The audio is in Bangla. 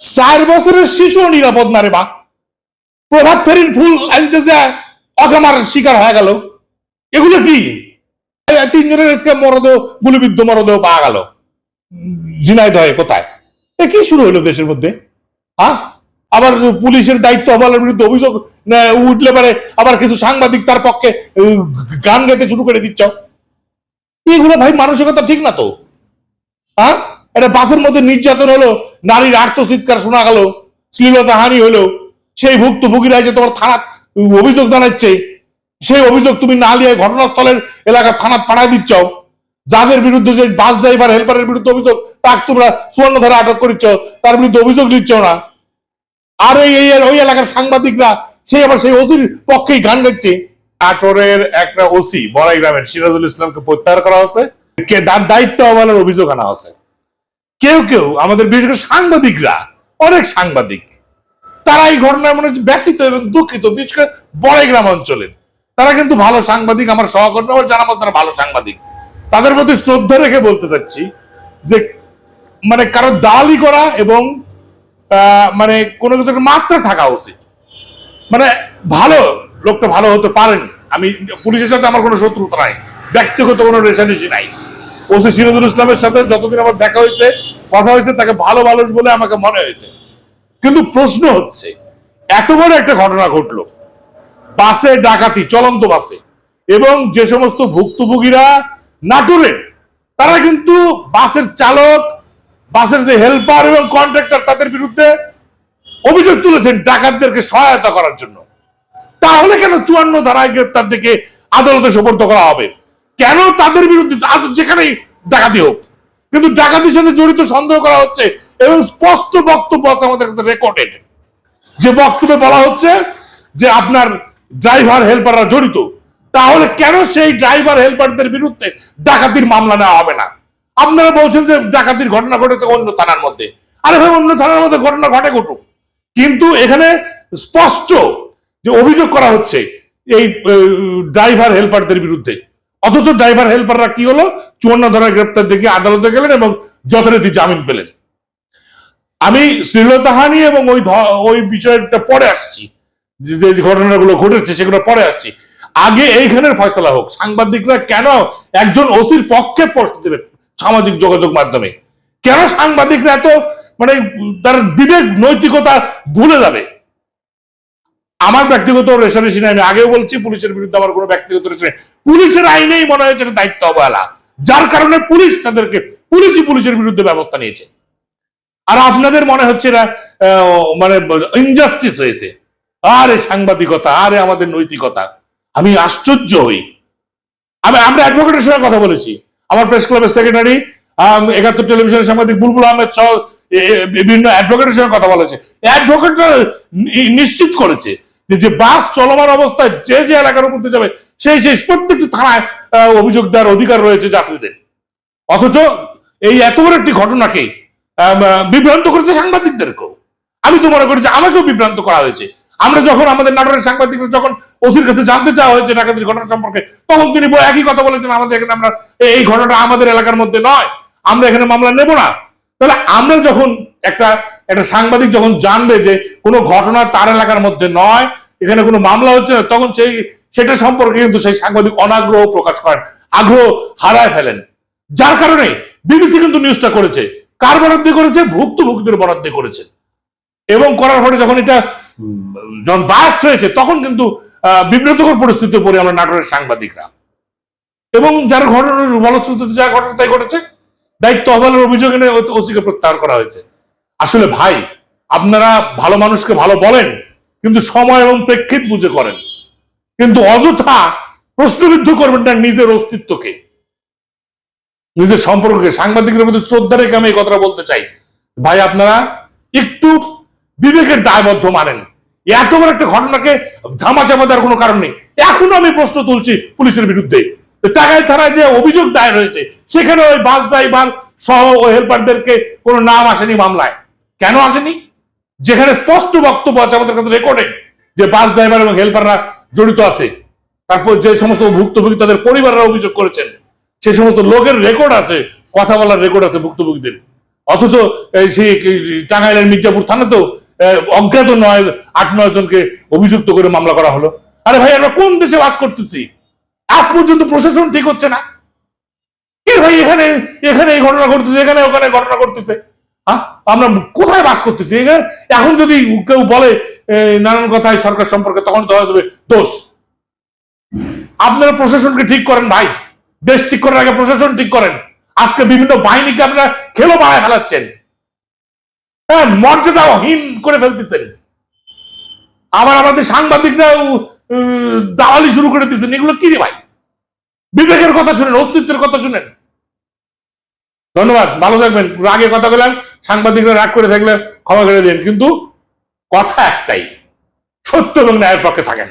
চার বছরের শিশু নিরাপদ না রে বা প্রভাত ফেরির ফুল আনতে যায় অকামার শিকার হয়ে গেল। এগুলো কি? তিনজনের আজকে মরদেহ, গুলিবিদ্ধ মরদেহ পাওয়া গেল। ঝিনাইদ হয় কোথায়? এ কি শুরু হলো দেশের মধ্যে? হ্যাঁ আবার পুলিশের দায়িত্ব অবহেলার বিরুদ্ধে অভিযোগ উঠলে পারে আবার কিছু সাংবাদিক তার পক্ষে গান গাইতে শুরু করে দিচ্ছ। এগুলো ভাই মানসিকতা ঠিক না তো? হ্যাঁ এটা বাসের মধ্যে নির্যাতন হলো নারীর আর্তচিৎকার শোনা গেল শ্লীলতা হানি হলো সেই ভুক্তভোগীরা যে তোমার থানা অভিযোগ জানাচ্ছে সেই অভিযোগ তুমি না নিয়ে ঘটনাস্থলের এলাকার থানা পাঠায় দিচ্ছ। যাদের বিরুদ্ধে যে বাস ড্রাইভার হেল্পারের বিরুদ্ধে অভিযোগ তাকে তোমরা সুবর্ণ ধারা আটক করিচ্ছ তার বিরুদ্ধে অভিযোগ নিচ্ছ না। আর এই এই- ওই এলাকার সাংবাদিকরা সেই আবার সেই ওসির পক্ষেই গান গাচ্ছে আটরের একটা ওসি বড়াই গ্রামের সিরাজুল ইসলামকে প্রত্যাহার করা হয়েছে। কে দায়িত্ব অবহেলার অভিযোগ আনা হয়েছে। কেউ কেউ আমাদের বিশেষ করে সাংবাদিকরা, অনেক সাংবাদিক, তারা এই ঘটনায় মনে হচ্ছে ব্যথিত এবং দুঃখিত, বিশেষ করে বড়াই গ্রাম অঞ্চলের তারা কিন্তু ভালো সাংবাদিক, আমার সহকর্মী আমার জানা তারা ভালো সাংবাদিক। তাদের প্রতি শ্রদ্ধা রেখে বলতে চাচ্ছি যে মানে কারও দালালি করা এবং মানে কোনো কিছু মাত্রা থাকা উচিত। মানে ভালো, লোকটা ভালো হতে পারেন। আমি পুলিশের সাথে আমার কোনো শত্রুতা নাই, ব্যক্তিগত কোনো রেশারেশি নাই। ওসি সিরাজুল ইসলামের সাথে যতদিন আমার দেখা হয়েছে, কথা হয়েছে, তাকে ভালো মানুষ বলে আমাকে মনে হয়েছে। কিন্তু প্রশ্ন হচ্ছে, এত বড় একটা ঘটনা ঘটলো। বাসে ডাকাতি, চলন্ত বাসে। এবং যে সমস্ত ভুক্তভোগীরা নাটোরের তারা কিন্তু বাসের চালক, বাসের যে হেল্পার এবং কন্ট্রাক্টর তাদের বিরুদ্ধে অভিযোগ তুলেছেন ডাকাতদেরকে সহায়তা করার জন্য। তাহলে কেন চুয়ান্ন ধারায় গ্রেপ্তার থেকে আদালতে সোপর্দ করা হবে? কেন তাদের বিরুদ্ধে যেখানেই ডাকাতি হোক। কিন্তু ডাকাতির সাথে জড়িত সন্দেহ করা হচ্ছে এবং স্পষ্ট বক্তব্য আছে আমাদের কাছে রেকর্ডেড যে বক্তব্যে বলা হচ্ছে যে আপনার ড্রাইভার হেল্পাররা জড়িত, তাহলে কেন সেই ড্রাইভার হেল্পারদের বিরুদ্ধে ডাকাতির মামলা নেওয়া হবে না? আপনারা বলছেন যে ডাকাতির ঘটনা ঘটেছে অন্য থানার মধ্যে। আরে ভাই, অন্য থানার মধ্যে ঘটনা ঘটে ঘটুক। কিন্তু এখানে স্পষ্ট যে অভিযোগ করা হচ্ছে এই ড্রাইভার হেল্পারদের বিরুদ্ধে। অথচ ড্রাইভার হেল্পাররা কি হলো? চুয়ান্ন ধারায় গ্রেপ্তার দেখে আদালতে গেলেন এবং যথারীতি জামিন পেলেন। আমি শ্রীলতাহানি এবং ওই ওই বিষয়টা পরে আসছি। যে ঘটনাগুলো ঘটেছে সেগুলো পরে আসছি। আগে এইখানের ফয়সলা হোক, সাংবাদিকরা কেন একজন ওসির পক্ষে পোস্ট দেবে সামাজিক যোগাযোগ মাধ্যমে? কেন সাংবাদিকরা এত মানে তার বিবেক, নৈতিকতা ভুলে যাবে? আমার ব্যক্তিগত রেশারেশি আমি আগেও বলছি পুলিশের বিরুদ্ধে আমার কোনো ব্যক্তিগত রেশারেশি পুলিশের আইনেই মনে হয়েছে দায়িত্ব অবহেলা। যার কারণে পুলিশ তাদেরকে, পুলিশই পুলিশের বিরুদ্ধে ব্যবস্থা নিয়েছে। আর আপনাদের মনে হচ্ছে না মানে ইনজাস্টিস হয়েছে? আরে সাংবাদিকতা, আরে আমাদের নৈতিকতা। আমি আশ্চর্য হই। আমি, আমরা অ্যাডভোকেটের সঙ্গে কথা বলেছি। আমার প্রেস ক্লাবের সেক্রেটারি একাত্তর টেলিভিশনের সাংবাদিক বুলবুল আহমেদ সহ বিভিন্ন অ্যাডভোকেটের সঙ্গে কথা বলেছে। অ্যাডভোকেটরা নিশ্চিত করেছে যে যে বাস চলমান অবস্থায় যে যে এলাকার মধ্যে যাবে, সেই সেই প্রত্যেকটি থানায় অভিযোগ দেওয়ার অধিকার রয়েছে যাত্রীদের। অথচ এই এত বড় একটি ঘটনাকে বিভ্রান্ত করেছে সাংবাদিকদেরকেও। আমি তো মনে করি যে আমাকেও বিভ্রান্ত করা হয়েছে। আমরা যখন আমাদের নাটোরের সাংবাদিকরা যখন ওসির কাছে জানতে চাওয়া হয়েছে ডাকাতির ঘটনা সম্পর্কে, তখন তিনি একই কথা বলেছেন, আমাদের এখানে আমরা, এই ঘটনা আমাদের এলাকার মধ্যে নয়, আমরা এখানে মামলা নেব না। তাহলে আমরা যখন একটা একটা সাংবাদিক যখন জানবে যে কোনো ঘটনা তার এলাকার মধ্যে নয় এখানে কোনো মামলা হচ্ছে না তখন সেই, সেটা সম্পর্কে কিন্তু সেই সাংবাদিক অনাগ্রহ প্রকাশ করেন আগ্রহ হারায় ফেলেন। যার কারণে বিবিসি কিন্তু নিউজটা করেছে, কার বরাদ্দ করেছে? ভুক্তভোগীদের বরাদ্দ করেছে। এবং করার পরে যখন এটা যখন বাস্ট হয়েছে, তখন কিন্তু বিব্রতকর পরিস্থিতিতে পড়ে আমরা নাটোরের সাংবাদিকরা। এবং যার ঘটনার বলশ্রুতিতে যা ঘটনা তাই ঘটেছে। দায়িত্ব অবহেলার অভিযোগ এনে ওসিকে প্রত্যাহার করা হয়েছে। আসলে ভাই, আপনারা ভালো মানুষকে ভালো বলেন কিন্তু সময় এবং প্রেক্ষিত বুঝে করেন। কিন্তু অযথা প্রশ্নবিদ্ধ করবেন না নিজের অস্তিত্বকে। নিজের সম্পর্কে সাংবাদিকের মধ্যে শ্রদ্ধা রেখে আমি এই কথাটা বলতে চাই। ভাই, আপনারা একটু বিবেকের দায়বদ্ধ মানেন। এত বড় একটা ঘটনাকে ধামা চাপা দেওয়ার কোনো কারণ নেই। এখনও আমি প্রশ্ন তুলছি পুলিশের বিরুদ্ধে। টাকায় থানায় যে অভিযোগ দায়ের হয়েছে, সেখানে ওই বাস ড্রাইভার সহ ওই হেল্পারদেরকে কোনো নাম আসেনি মামলায়। কেন আসেনি? যেখানে স্পষ্ট বক্তব্য আছে আমাদের কাছে রেকর্ডে যে বাস ড্রাইভার এবং হেল্পাররা জড়িত আছে। তারপর যে সমস্ত ভুক্তভোগী তাদের পরিবাররা অভিযোগ করেছেন সেই সমস্ত লোকের রেকর্ড আছে, কথা বলার রেকর্ড আছে ভুক্তভোগীদের। অথচ সেই টাঙ্গাইলের মির্জাপুর থানাতেও অজ্ঞাত নয়, আট, নয় জনকে অভিযুক্ত করে মামলা করা হলো। আরে ভাই, আমরা কোন দেশে বাস করতেছি? আজ পর্যন্ত প্রশাসন ঠিক হচ্ছে না। কি ভাই, এখানে এখানে এই ঘটনা ঘটতেছে, এখানে ওখানে ঘটনা ঘটতেছে। আমরা কোথায় বাস করতেছি? এখানে যদি কেউ বলে নানান কথায় সরকার সম্পর্কে তখন হয়ে যাবে দোষ। আপনারা প্রশাসনকে ঠিক করেন ভাই। দেশ ঠিক করার আগে প্রশাসন ঠিক করেন। আজকে বিভিন্ন বাহিনীকে আপনারা খেলো বাড়ায় ফেলাচ্ছেন। হ্যাঁ মর্যাদাহীন করে ফেলতেছেন। আবার আমাদের সাংবাদিকরাও উম, দালালি শুরু করে দিচ্ছেন এগুলো কি রে ভাই? বিবেকের কথা শুনেন অস্তিত্বের কথা শুনেন। ধন্যবাদ ভালো থাকবেন। রাগে কথা বললাম। সাংবাদিকরা রাগ করে থাকলে ক্ষমা করে দেন, কিন্তু কথা একটাই, সত্য এবং ন্যায়ের পক্ষে থাকেন।